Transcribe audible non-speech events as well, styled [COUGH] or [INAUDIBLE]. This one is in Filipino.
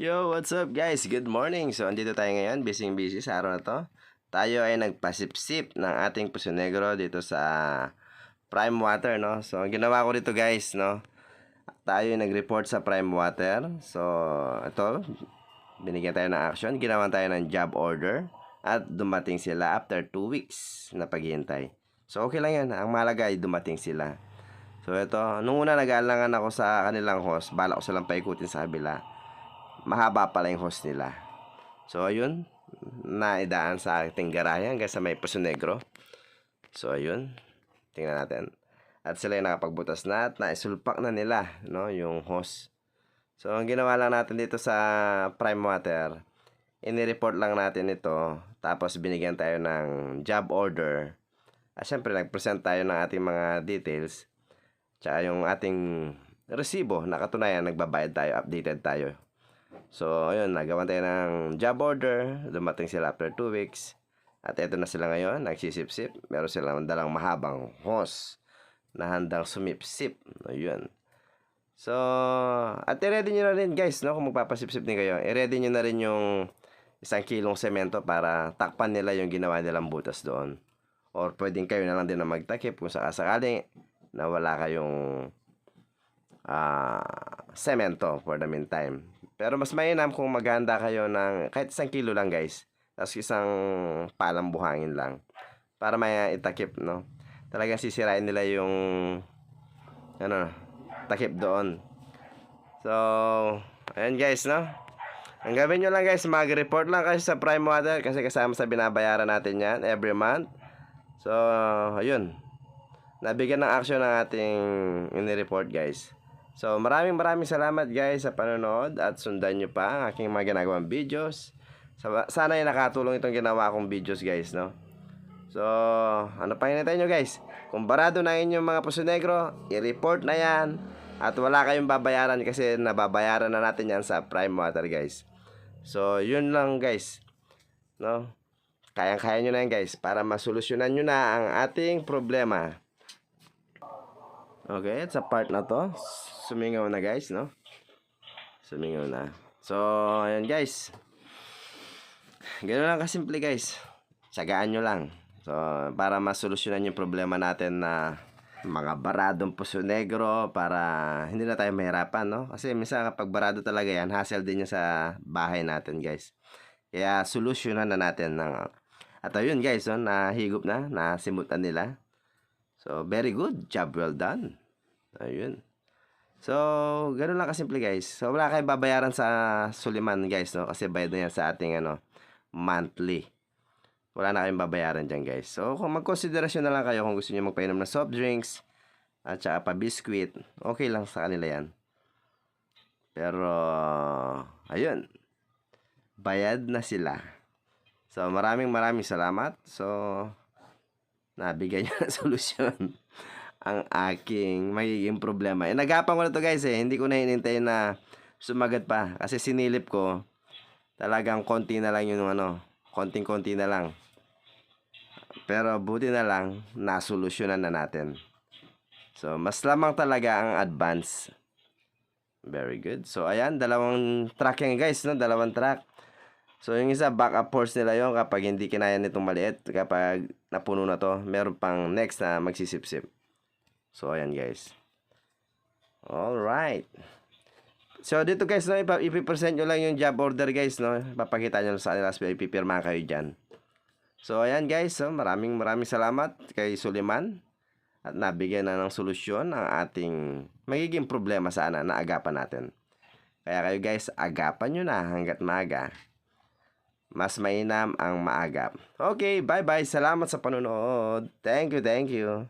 Yo, what's up guys? Good morning. So, andito tayo ngayon, busy busy sa araw na to. Tayo ay nagpasip-sip ng ating puso negro dito sa Prime Water, no? So, ang ginawa ko dito guys, no? Tayo ay nag-report sa Prime Water. So, ito, binigyan tayo ng action. Ginawa tayo ng job order. At dumating sila after 2 weeks na paghihintay. So, okay lang yan. Ang malaga ay dumating sila. So, ito, nung una nag-aalangan ako sa kanilang host, bala ko silang paikutin sa kabila mahaba pala yung host nila. So, ayun. Naidaan sa ating garahe hanggang sa may Puso Negro. So, ayun. Tingnan natin. At sila yung nakapagbutas na at naisulpak na nila no, yung host. So, ang ginawa lang natin dito sa Prime Water, inireport lang natin ito. Tapos, binigyan tayo ng job order. At syempre, nag-present tayo ng ating mga details. Tsaka yung ating resibo, nakatunayan, nagbabayad tayo, updated tayo. So, ayun, nagawa tayo ng job order. Dumating sila after 2 weeks. At eto na sila ngayon, nagsisip-sip. Meron silang dalang mahabang hose na handang sumipsip. Ayun. So, at i-ready nyo na rin guys, no? Kung magpapasip-sip din kayo, i-ready nyo na rin yung isang kilong semento para takpan nila yung ginawa nilang butas doon. Or pwedeng kayo na lang din na magtakip kung sakasakali na wala kayong ah semento for the meantime. Pero mas mainam kung maghanda kayo ng kahit isang kilo lang guys. Tapos isang palang buhangin lang. Para may itakip, no? Talagang sisirain nila yung ano, takip doon. So, ayan guys, no? Ang gawin nyo lang guys, mag-report lang kayo sa Prime Water kasi kasama sa binabayaran natin yan every month. So, ayun. Nabigyan ng action ng ating ini-report guys. So, maraming maraming salamat guys sa panonood at sundan nyo pa ang aking mga ginagawang videos. Sa- Sana ay nakatulong itong ginawa kong videos guys, no? So, ano pa hinintay nyo guys? Kung barado na inyong mga puso negro, i-report na yan. At wala kayong babayaran kasi nababayaran na natin yan sa Prime Water guys. So, yun lang guys. No? Kayang-kaya nyo na yan guys para masolusyonan nyo na ang ating problema. Okay, at sa part na to, sumingaw na guys, no? Sumingaw na. So, ayan guys. Ganun lang kasimple guys. Tsagaan nyo lang. So, para masolusyonan yung problema natin na mga baradong puso negro para hindi na tayo mahirapan, no? Kasi minsan kapag barado talaga yan, hassle din yan sa bahay natin, guys. Kaya solusyonan na natin ng at ayun guys, no, nahigop na, nasimutan nila. So, very good. Job well done. Ayun. So, ganun lang kasimple guys. So, wala kayong babayaran sa Suliman guys, no? Kasi bayad na yan sa ating ano, monthly. Wala na kayong babayaran dyan guys. So, kung magkonsiderasyon na lang kayo kung gusto niyo magpainom ng soft drinks at saka pa biscuit, okay lang sa kanila yan. Pero, ayun. Bayad na sila. So, maraming maraming salamat. So, nabigyan [LAUGHS] niyo ng solusyon ang aking magiging problema. Eh, nagapan ko na to guys eh. Hindi ko na hinintay na sumagat pa. Kasi sinilip ko, talagang konti na lang yung ano, konting-konti na lang. Pero buti na lang, nasolusyonan na natin. So, mas lamang talaga ang advance. Very good. So, ayan, dalawang track yan guys, no? Dalawang track. So, yung isa, backup force nila yon kapag hindi kinaya nitong maliit. Kapag napuno na to, meron pang next na magsisip-sip. So, ayan guys. Alright. So, dito guys, no, ipipresent nyo lang yung job order guys, no. Papakita nyo sa kanila, ipipirma kayo dyan. So, ayan guys, so, maraming maraming salamat kay Suliman. At nabigyan na ng solusyon ang ating magiging problema sana na agapan natin. Kaya kayo guys, agapan nyo na hanggat maaga. Mas mainam ang maagap. Okay, bye-bye. Salamat sa panonood. Thank you, thank you.